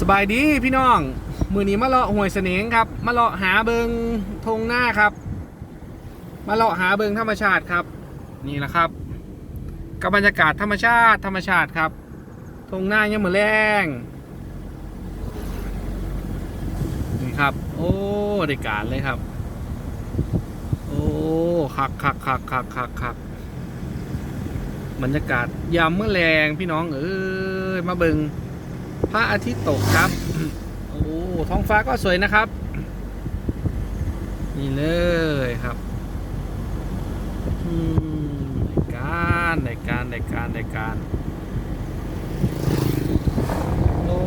สบายดีพี่น้อง มือนี้มาเลาะห้วยเสนงครับ มาเลาะหาเบิงทงหน้าครับ มาเลาะหาเบิงธรรมชาติครับ นี่แหละครับกับบรรยากาศธรรมชาติธรรมชาติครับทงหน้ายังมือแรงนี่ครับ โอ้ได้การเลยครับ โอ้คักคักคักคักคักคักบรรยากาศยามเมื่อแรงพี่น้องเอ้ยมาเบิง พระอาทิตย์ตกครับ โอ้ท้องฟ้าก็สวยนะครับ นี่เลยครับอืมในการในการในการในการ โอ้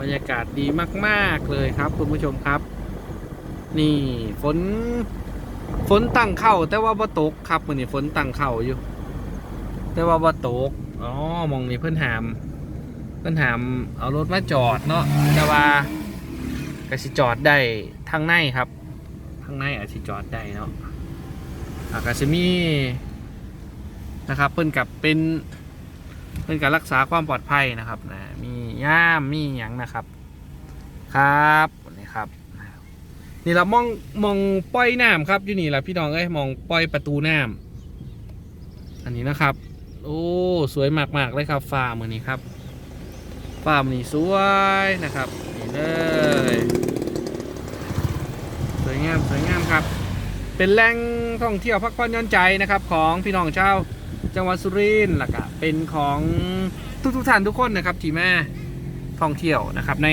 บรรยากาศดีมาก ๆ เลยครับ คุณผู้ชมครับ นี่ฝนฝนตั้งเข้าแต่ว่าบ่ตกครับมือนี้ฝนตั้งเข้าอยู่ แต่ว่าบ่ตก อ๋อมองนี่เพื่อนหาม เพื่อนหามเอารถมาจอดเนาะแต่ว่าก็สิจอดได้ทางในครับทางในอาจสิจอดได้เนาะอะก็จะมีนะครับเพื่อนกับเป็นเพื่อนกับรักษาความปลอดภัยนะครับนะมีย่ามมีหยังนะครับ ครับนี่ครับนี่เรามองมองปล่อยน้ำครับอยู่นี่แหละพี่น้องเอ้ยมองปล่อยประตูน้ำอันนี้นะครับ โอ้ สวยมากๆเลยครับฟาร์มมือนี้ครับฟาร์มนี้สวยนะครับนี่เลยสวยงามสวยงามครับ เป็นแหล่งท่องเที่ยวพักผ่อนย่อนใจนะครับ ของพี่น้องชาวจังหวัดสุรินทร์และก็เป็นของทุกทุกๆท่านทุกคนนะครับที่แมาท่องเที่ยวนะครับ ใน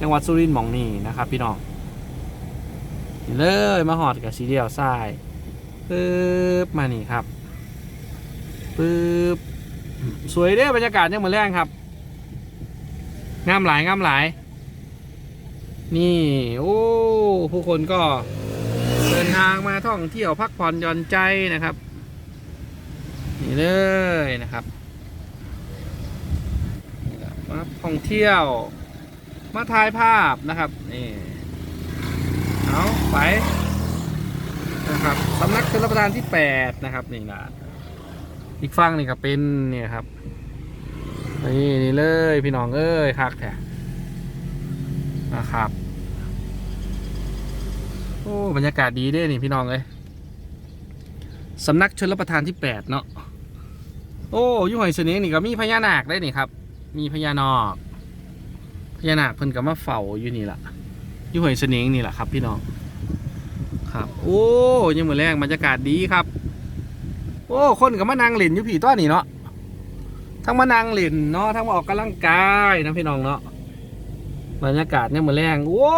จังหวัดสุรินทร์มองนี้นะครับ พี่น้องนี่เลยมาหอดกับสีเดียวทรายปึ๊บมานี่ครับ ปึ๊บสวยเด้บรรยากาศยังเหมือนแรงครับงามหลายงามหลาย นี่ โอ้ ผู้คนก็เดินทางมาท่องเที่ยวพักผ่อนหย่อนใจนะครับ นี่เลยนะครับมาท่องเที่ยว มาถ่ายภาพนะครับนี่เอาไปนะครับสำนักชลประทานที่ 8 นะครับ นี่นะ อีกฝั่งนี่ก็เป็นเนี่ยครับนี่นี่เลยพี่น้องเอ้ยคักแท้นะครับโอ้บรรยากาศดีด้นี่พี่น้องเอ้ยสำนักชนรับประทานที่แปดเนาะโอ้ยุ่หอยเสน่ห์นี่ก็มีพญานาคได้นี่ครับ มีพญานอกพญานาคเพิ่นก็มาเฝ้าอยู่นี่แหละยุ่หอยเสน่ห์นี่แหละครับ พี่น้องครับ โอ้ยังเหมือนแรงบรรยากาศดีครับ โอ้คนกับมานั่งเล่นอยู่ผีตัวนี่เนาะทั้งมานั่งเล่นเนาะทั้งมาออกกำลังกายนะพี่น้องเนาะบรรยากาศเนี่ยเหมือนแรงโอ้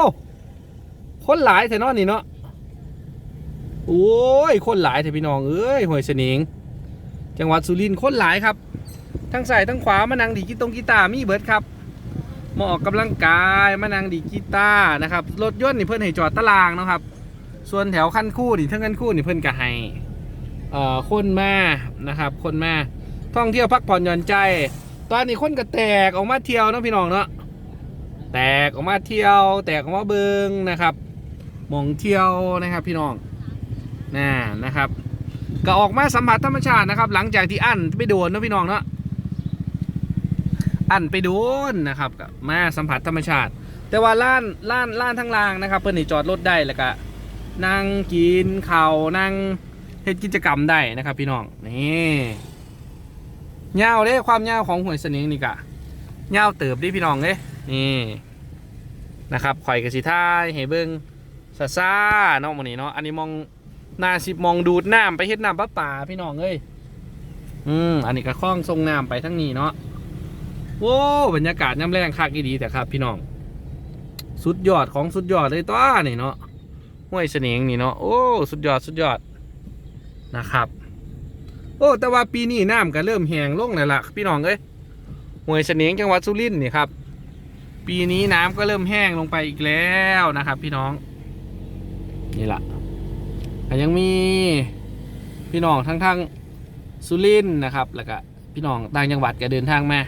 คนหลายแต่นาะนี่เนาะโอ้ยคนหลายแต่พี่น้องเอ้ยหวยเสนิงจังหวัดสุรินทร์คนหลายครับ ทั้งใส่ทั้งขวามานั่งดีกีตงกีตาร์มีเบิร์ดครับมาออกกำลังกายมานั่งดีกีตาร์นะครับรถยนต์นี่เพื่อนให้จอดตารางนะครับ ส่วนแถวคันคู่นี่ทั้งคันคู่นี่เพื่อนก็ให้ เอ่อคนมานะครับ คนมาท่องเที่ยวพักผ่อนหย่อนใจ ตอนนี้คนก็แตกออกมาเที่ยวนะพี่น้องเนาะแตกออกมาเที่ยว แตกออกมาเบิงนะครับมองเที่ยวนะครับพี่น้องน่านะครับก็ออกมาสัมผัสธรรมชาตินะครับ หลังจากที่อั้นไปโดนนะพี่น้องเนาะอั้นไปโดนนะครับก็มาสัมผัสธรรมชาติ แต่ว่าล้านล้านล้านทั้งรางนะครับ เพื่อนนี่จอดรถได้แล้วก็นั่งกินข้าวนั่ง เฮ็ดกิจกรรมได้นะครับ พี่น้องนี่ยาวเด้ความยาวของหวยสนิงนี่กะยาวเติบดิพี่น้องเด้นี่นะครับข่อยกระสิท่ายให้เบิงซาซาเนาะมื้อนี้เนาะอันนี้มองหน้าสิมองดูดน้ำไปเฮ็ดน้ำประป่าพี่น้องเอ้ยอืมอันนี้ก็คล้องทรงน้ำไปทั้งนี้เนาะโว้บรรยากาศน้ำแรงคักดีแต่ครับ พี่น้อง สุดยอดของสุดยอดเลยตัวนี่เนาะห้วยเสนิงนี่เนาะโอ้สุดยอดสุดยอด นะครับ โอ้แต่ว่าปีนี้น้ำก็เริ่มแห้งลงแล้วล่ะพี่น้องเอ้ยห้วยเสนียงจังหวัดสุรินทร์นี่ครับ ปีนี้น้ำก็เริ่มแห้งลงไปอีกแล้วนะครับ พี่น้อง นี่แหละยังมีพี่น้องทั้งทั้งสุรินทร์นะครับ แล้วก็พี่น้องต่างจังหวัดก็เดินทางมา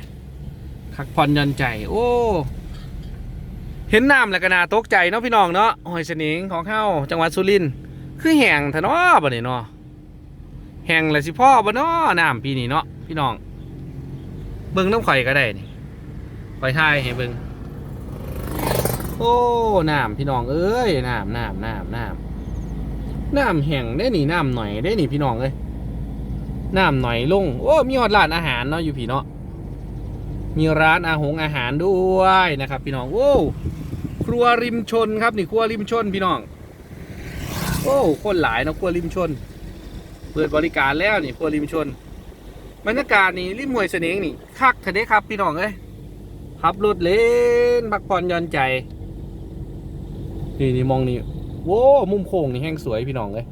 พักผ่อนย่อนใจ โอ้เห็นน้ำแล้วก็น่าตกใจเนาะพี่น้องเนาะห้วยเสนียงของเฮาจังหวัดสุรินทร์คือแห้งทะเนาะบ่นี่เนาะ แห้งเลยสิพ่อบ่เนาะน้ำปีนี้เนาะพี่น้อง เบิ่งน้ำข่อยก็ได้นี่ไปท่ายให้เบิ่งโอ้น้ำพี่น้องเอ้ยน้ำน้ำน้ำน้ำน้ำแห้งได้หนีน้ำหน่อยได้หนีพี่น้องเอ้ยน้ำหน่อยลงโอ้มีฮอดร้านอาหารเนาะอยู่พี่เนาะมีร้านอาหงอาหารด้วยนะครับ พี่น้องโอ้ครัวริมชนครับนี่ครัวริมชนพี่น้อง โอ้คนหลายนะครัวริมชน ปิดบริการแล้วนี่ครัวริมชนบรรยากาศนี่ริมห้วยเสนงนี่คักเถอะเด้ครับพี่น้องเอ้ยขับรถเล่นพักผ่อนย่อนใจ นี่นี่มองนี่โว้มุมโค้งนี่แห้งสวยพี่น้องเลย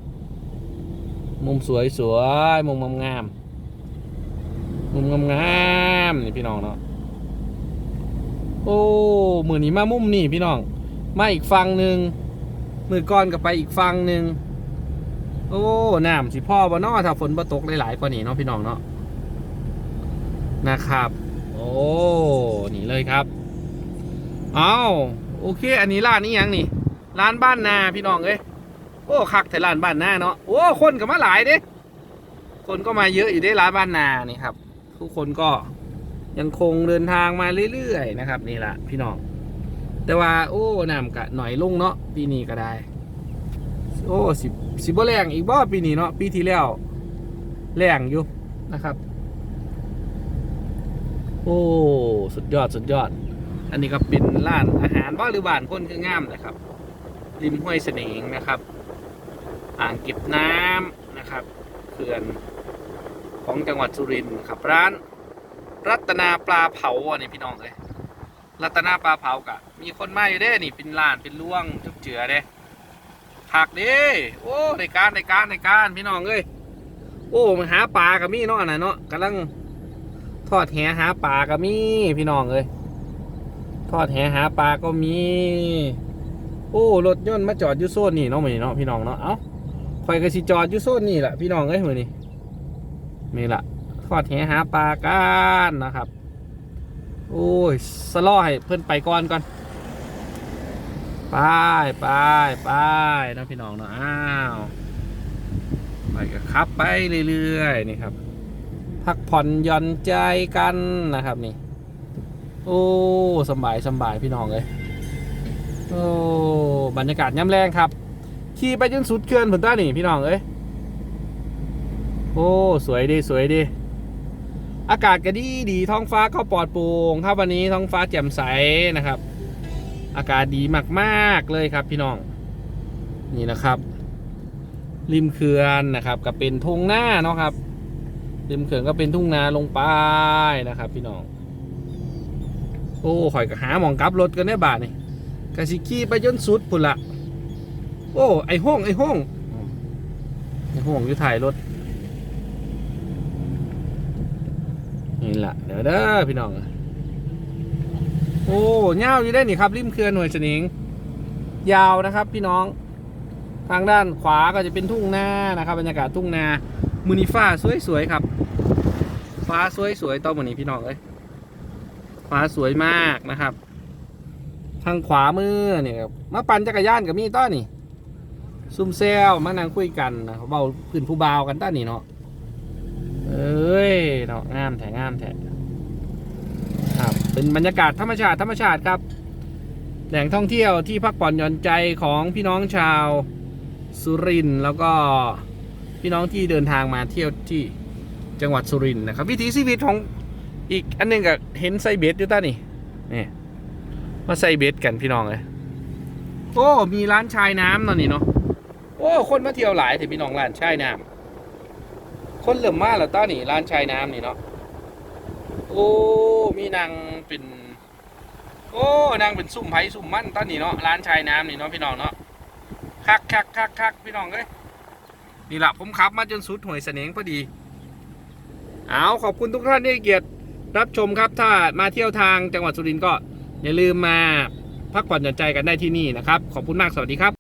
มุมสวยสวยมุมงามงามๆมุมงามงามนี่พี่น้องเนาะโอ้มือนี้มามุมนี่พี่น้อง มาอีกฝั่งหนึ่งมือก่อนก็ไปอีกฝั่งหนึ่ง โอ้น้ำสิพ่อบ่นาะถ้าฝนบ่ตกหลายๆกว่านี้เนาะพี่น้องเนาะนะครับ โอ้นี่เลยครับเอาโอเค อันนี้ร้านนี้ยังนี่ร้านบ้านนาพี่น้องเอ้ยโอ้คักแต่ร้านบ้านนาเนาะโอ้คนก็มาหลายเด้คนก็มาเยอะอยู่ได้ร้านบ้านนานี่ครับ ทุกคนก็ยังคงเดินทางมาเรื่อยๆนะครับ นี่แหละพี่น้องแต่ว่าโอ้น้ำกะหน่อยลงเนาะปีนี้ก็ได้ โอ้สิสิบ่แรงอีกบ่ปีนี้เนาะปีที่แล้วแรงอยู่นะครับ โอ้สุดยอดสุดยอด อันนี้ก็เป็นร้านอาหารบ้าหรือบ้านคนคืองามนะครับ ริมห้วยเสนงนะครับ อ่างเก็บน้ำนะครับเขื่อนของจังหวัดสุรินทร์ครับร้าน รัตนาปลาเผาอันนี้พี่น้องเลยรัตนาปลาเผากะมีคนมาอยู่เด้นี่เป็นร้านเป็นล่วงจุบเจือเด้ ผักด้โอ้ในการในการในการพี่น้องเอ้ยโอ้มาหาปลากับมีเนาะอันน่ะเนาะกำลังทอดแหหาปลากับมีพี่น้องเอ้ยทอดแหหาปลาก็มี โอ้รถยนต์มาจอดอยู่โซนนี่เนาะมือนี้เนาะพี่น้องเนาะเอ้าคอยก็สิจอดอยู่โซนนี่แหละพี่น้องเอ้ยมือนี้นี่แหละทอดแหหาปลากันนะครับ โอ้ยสลอให้เพื่อนไปก่อนก่อน ไปไปไปนะพี่น้องเนาะอ้าวไปก็ขับไปเรื่อยๆนี่ครับ พักผ่อนหย่อนใจกันนะครับนี่ โอ้สบายสบายพี่น้องเลยโอ้บรรยากาศย่ำแรงครับขี่ไปจนสุดเขื่อนผลต้านี่พี่น้องเอ้ยโอ้สวยดีสวยดีอากาศก็ดีดีท้องฟ้าก็ปลอดโปร่งครับวันนี้ท้องฟ้าแจ่มใสนะครับ อากาศดีมากๆเลยครับพี่น้อง นี่นะครับ ริมเขื่อนนะครับก็เป็นทุ่งนาเนาะครับ ริมเขื่อนก็เป็นทุ่งนาลงไปนะครับ พี่น้อง โอ้ข่อยก็หาหมองกลับรถกันได้บาทนี่กะสิขี่ไปจนสุดพุ่นละโอ้ไอห้องไอห้องไอห้องอยู่ถ่ายรถนี่แหละเดี๋ยวเด้อพี่น้อง โอ้เงาอยู่ได้นี่ครับริมเขื่อนหน่วยเสนิง ยาวนะครับพี่น้อง ทางด้านขวาก็จะเป็นทุ่งนานะครับบรรยากาศทุ่งนามือนีฟ้าสวยๆครับ ฟ้าสวยๆต้อนมือนี้พี่น้องเอ้ยฟ้าสวยมากนะครับ ทางขวามือเนี่ยมาปั่นจักรยานกับมีต้อนี่ซุ่มเซลมานั่งคุยกันนะเบาพื้นผู้บ่ากันต้อนี่เนาะเอ้ยเนาะงามแท้งามแท้ เป็นบรรยากาศธรรมชาติธรรมชาติครับ แหล่งท่องเที่ยวที่พักผ่อนหย่อนใจของพี่น้องชาวสุรินทร์แล้วก็พี่น้องที่เดินทางมาเที่ยวที่จังหวัดสุรินทร์นะครับ วิถีชีวิตของอีกอันหนึงก็เห็นไซเบสอยู่ต้านี่นี่มาไซเบสกันพี่น้องเลยโอ้มีร้านชายน้ำนาะนี่เนาะโอ้คนมาเที่ยวหลายแต่พี่น้องร้านชายน้ำคนเริ่มมาแล้วต้านี่ร้านชายน้ำนี่เนาะ โอ้ มีนางเป็น โอ้นางเป็นซุ่มไผ่ซุ่มมั่นต้านี่เนาะร้านชายน้ำนี่เนาะพี่น้องเนาะคักคักคักคักพี่น้องเลยนี่แหละผมขับมาจนสุดหวยเสนงพอดี เอาขอบคุณทุกท่านที่เกียรติรับชมครับ ถ้ามาเที่ยวทางจังหวัดสุรินทร์ก็อย่าลืมมาพักผ่อนหย่อนใจกันได้ที่นี่นะครับ ขอบคุณมากสวัสดีครับ